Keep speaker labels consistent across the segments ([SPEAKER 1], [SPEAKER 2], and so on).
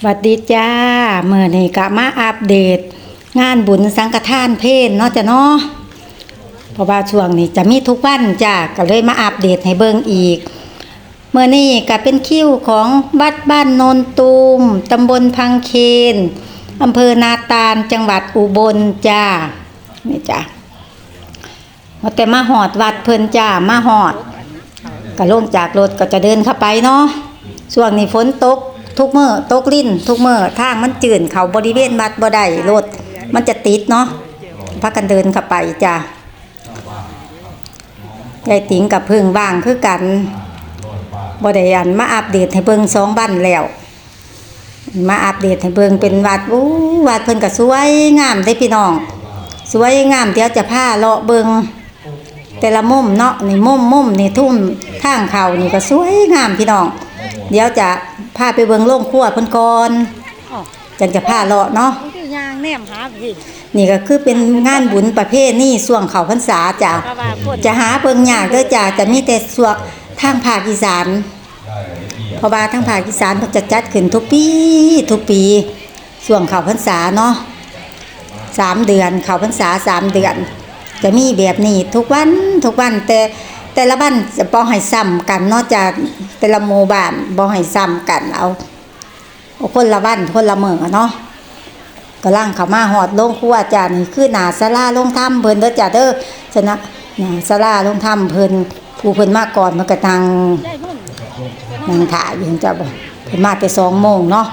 [SPEAKER 1] สวัสดีจ้าเมื่อนี้ก็มาอัปเดต งานบุญสังฆทานเพศเนาะจ้ะเนาะเพราะว่าช่วงนี้จะมีทุกวันจ้าก็เลยมาอัปเดตให้เบิ่งอีก เมื่อนี้ก็เป็นคิวของวัดบ้านโนนตูมตำบลพังเคนอำเภอนาตาลจังหวัดอุบลจ้านี่จ้าว่าแต่มาหอดวัดเพิ่นจ้ามาหอดก็ลงจากรถก็จะเดินเข้าไปเนาะช่วงนี้ฝนตก ทุกเมื่อตกลิ่นทุกเมื่อทางมันจืดเขาบริเวณวัดบ่ได้รถมันจะติดเนาะพักกันเดินเข้าไปจ้ะยายติ๋งกับพึ่งบ้างคือกันบ่ได้อันมาอัปเดตให้เบิ่งสองบันแล้ว มาอัปเดตให้เบิ่งเป็นวัดอู้วัดเพิ่นก็สวยงามเด้พี่น้อง สวยงามเดี๋ยวจะพาเลาะเบิ่งแต่ละมุมเนาะนี่มุมมุมนี่ทุ่มทางเขานี่ก็สวยงามพี่น้อง เดี๋ยวจะพาไปเบิ่งโรงครัวเพิ่นก่อนจังจะพาเลาะเนาะ
[SPEAKER 2] มันคือยางแนมหาพี่
[SPEAKER 1] นี่ก็คือเป็นงานบุญประเภทนี่ส่วงเขาพรรษาจ้ะ
[SPEAKER 2] เพราะว่าคน
[SPEAKER 1] จะหาเบิ่งยากเด้อจ้ะจะมีแต่ส่วงทางภาคอีสานเพราะว่าทางภาคอีสานเพิ่นจะจัดขึ้นทุกปีทุกปีส่วงเขาพรรษาเนาะสามเดือนเขาพรรษาสามเดือน จะมีแบบนี้ทุกวันทุกวันแต่ แต่ละบ้านจะบ่ให้ซ้ำกัน นอกจากแต่ละหมู่บ้านบ่ให้ซ้ำกันเอาคนละวันคนละมื้อเนาะก็ล่างเขามาหอดลงครัวจ้านี่คือหนาศาลาลงถ้ำเพิ่นเด้อจ้าเด้อชนะหนาศาลาลงถ้ำเพิ่นผู้เพิ่นมาก่อนมันก็นั่ง
[SPEAKER 2] ได้มุ่น
[SPEAKER 1] นั่งถ่ายอยู่จ้าบ่เพิ่นมาแต่2โมงเนาะ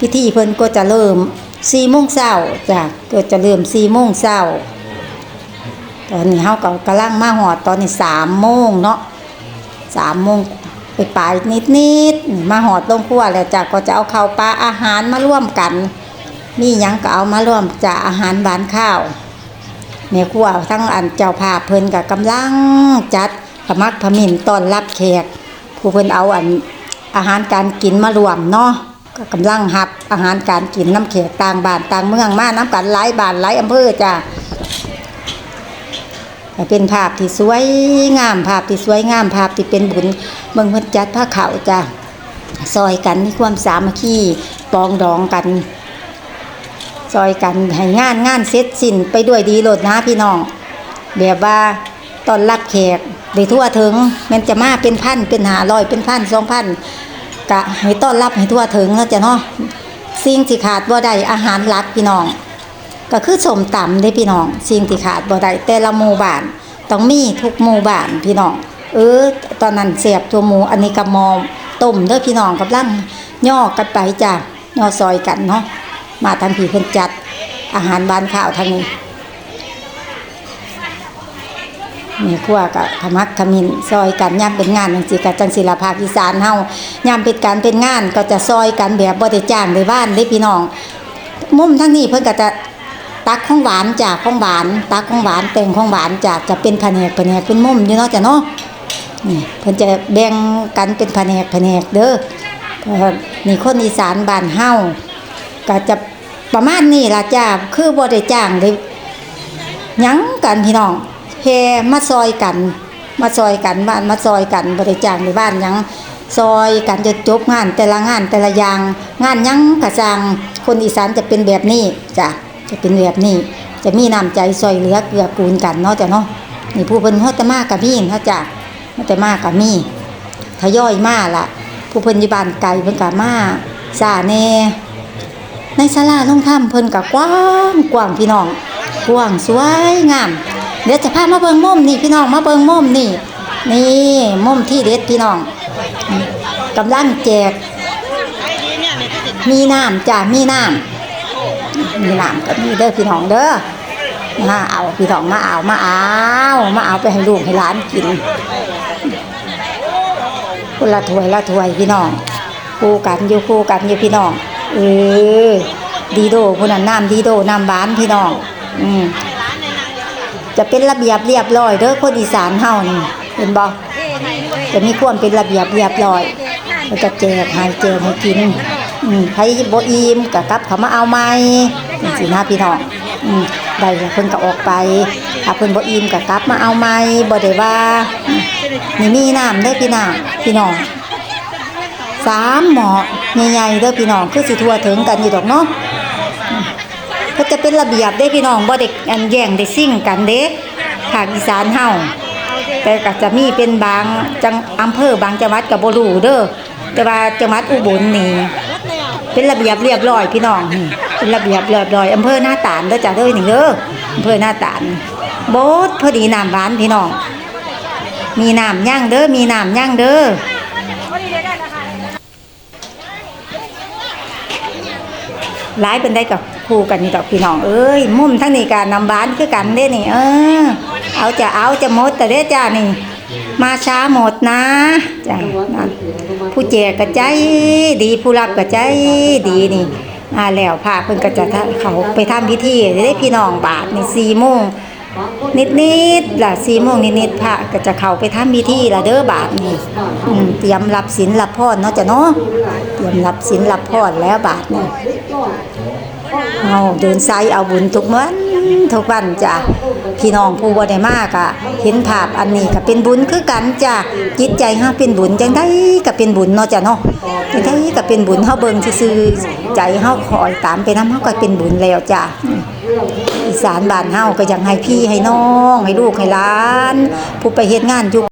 [SPEAKER 1] พิธีเพิ่นก็จะเริ่ม4โมงเช้าจ้ะก็จะเริ่ม4โมงเช้า ตอนนี้เฮาก็กำลังมาหอดตอนนี้สามโมงเนาะสามโมงไปปลายนิดนิดๆมาหอดลงครัวแล้วจ้ะก็จะเอาข้าวปลาอาหารมาร่วมกัน มีหยังก็เอามาร่วมจ้ะอาหารหวานข้าวแม่ครัวทั้งอันเจ้าภาพเพิ่นก็กำลังจัดพมักพมินตอนรับแขกผู้เพิ่นเอาอันอาหารการกินมารวมเนาะก็กำลังหับอาหารการกินน้ำแขกต่างบ้านต่างเมืองมาน้ำกันหลายบ้านหลายอำเภอจ้ะ เป็นภาพที่สวยงามภาพที่สวยงามภาพที่เป็นบุญเมืองพิ่นจัดผ้าขาวจ้ะซอยกันมีความสามัคคีปองดองกันซอยกันให้งานงานเสร็จสิ้นไปด้วยดีโลดนะพี่น้องแบบว่าตอนรับแขกได้ทั่วถึงแมันจะมาเป็นพันเป็นหาร้อยเป็นพันสองพันกะให้ต้อนรับให้ทั่วถึงแล้วจะเนาะสิ่งที่ขาดบ่าได้อาหารหลักพี่น้อง ก็คือสมตำได้พี่น้อง สิ่งที่ขาดบ่ได้แต่ละหมู่บ้านต้องมีทุกหมู่บ้านพี่น้อง เออ ตอนนั้นเสียบตัวหมูอันนี้กับมอต้มเด้อพี่น้องกับลังย่อกันไปจ้ะย่อซอยกันเนาะมาทางผีเพิ่นจัดอาหารบ้านข้าวทางนี้มีครัวกับขมักขมินซอยกันย่ำเป็นงานจังซี่กับจังศิลภาคอีสานเฮาย่ำเป็นการเป็นงานก็จะซอยกันแบบบ่ได้จ้างได้บ้านเด้พี่น้อง มุมทั้งนี้เพิ่นก็จะ ตักของหวานจากของหวาน ตักของหวานแต่งของหวานจากจะเป็นแผนกแผนกเป็นมุมอยู่เนาะจ้ะเนาะนี่เพิ่นจะแบ่งกันเป็นแผนกแผนกเด้อเพราะว่านี่คนอีสานบ้านเฮาก็จะประมาณนี้ล่ะจ้าคือบ่ได้จ้างได้ยังกันพี่น้องแพ่มาซอยกัน มาซอยกันบ้านมาซอยกันบ่ได้จ้างในบ้านยังซอยกันจะจบงานแต่ละงานแต่ละอย่าง งานยังกระสร้างคนอีสานจะเป็นแบบนี้จ้ะ จะเป็นแบบนี้ จะมีน้ำใจซอยเหลือเกือกูลกันเนาะจ้ะเนาะนี่ผู้เพิ่นฮอดแต่มากกับมีเนาะจ้ะฮอดแต่มากกับมี่ทยอยมาล่ะผู้เพิ่นอยู่บ้านไกลเพิ่นก็มาซาแน่ในศาลาลงถ้ำเพิ่นก็กว้างกว้างพี่น้องกว้างสวยงามเดี๋ยวจะพามาเบิงมุมนี่พี่น้องมาเบิงมุมนี่ นี่มุมที่เด็ดพี่น้องกำลังแจก มีน้ำจ้ะมีน้ำ มีน้ำก็มีเด้อพี่น้องเด้อมาเอาพี่น้องมาเอามาเอามาเอาไปให้ลูกให้หลานกินคนละถ้วยละถ้วยพี่น้องคู่กันอยู่คู่กันอยู่พี่น้องเออดีโดคนนั้นน้ำดีโดน้ำหวานพี่น้อง อืมจะเป็นระเบียบเรียบร้อยเด้อคนอีสานเฮานี่เห็นบ่จะมีความเป็นระเบียบเรียบร้อยแล้วก็แจกให้แจกให้กิน อืมใครบ่อิ่มก็กลับเขามาเอาใหม่จังซี่นะพี่น้องอืมได้เพิ่นก็ออกไปถ้าเพิ่นบ่อิ่มก็กลับมาเอาใหม่บ่ได้ว่ามนี่มีน้ำเด้อพี่น้องพี่น้องสามหมอใหญ่ๆเด้อพี่น้องคือสิทั่วถึงกันอยู่ดอกเนาะก็จะเป็นระเบียบได้พี่น้องบ่ได้อันแย่งได้ซิ่งกันเด้ภาคอีสานเฮาแต่ก็จะมีเป็นบางจังอำเภอบางจังหวัดก็บ่รู้เด้อแต่ว่าจังหวัดอุบลนี่ เป็นระเบียบเรียบร้อยพี่น้องนี่เป็นระเบียบเรียบร้อยอำเภอหน้าตาลเด้อจ้ะเด้อนี่เด้ออำเภอหน้าตาลโบดพอดีน้ำหวานพี่น้อง มีน้ำย่างเด้อมีน้ำย่างเด้อหลายเป็นได้กับคู่กันนี่ดอกพี่น้องเอ้ยมุ่มทั้งนี้การนำบ้านคือกันเด้นี่ เออ เอาจะเอาจะหมดแต่เด้อจ้านี่ มาช้าหมดนะจ้ะนั่น ผู้แจกก็ใจดีผู้รับก็ใจดีนี่มาแล้วพาเพิ่นก็จะเขาไปทำพิธีได้พี่น้องบาทนี่สี่โมงนิดๆล่ะสี่โมงนิดๆพระก็จะเข้าไปทำพิธีละเด้อบาทนี่อืมเตรียมรับศีลรับพรเนาะจ้ะเนาะเตรียมรับศีลรับพรแล้วบาทนี่เอาเดินไซเอาบุญทุกวัน ทุกวันจ้ะพี่น้องผู้บ่ได้มากอะเห็นภาพอันนี้ก็เป็นบุญคือกันจ้ะจิตใจเฮาเป็นบุญจังได้ก็เป็นบุญเนาะจ้ะเนาะจังได้ก็เป็นบุญเฮาเบิ่งซื่อใจเฮาคอยตามไปนำเฮาก็เป็นบุญแล้วจ้ะอีสานบ้านเฮาก็ยังให้พี่ให้น้อง ให้ลูกให้หลาน ผู้ไปเฮ็ดงานอยู่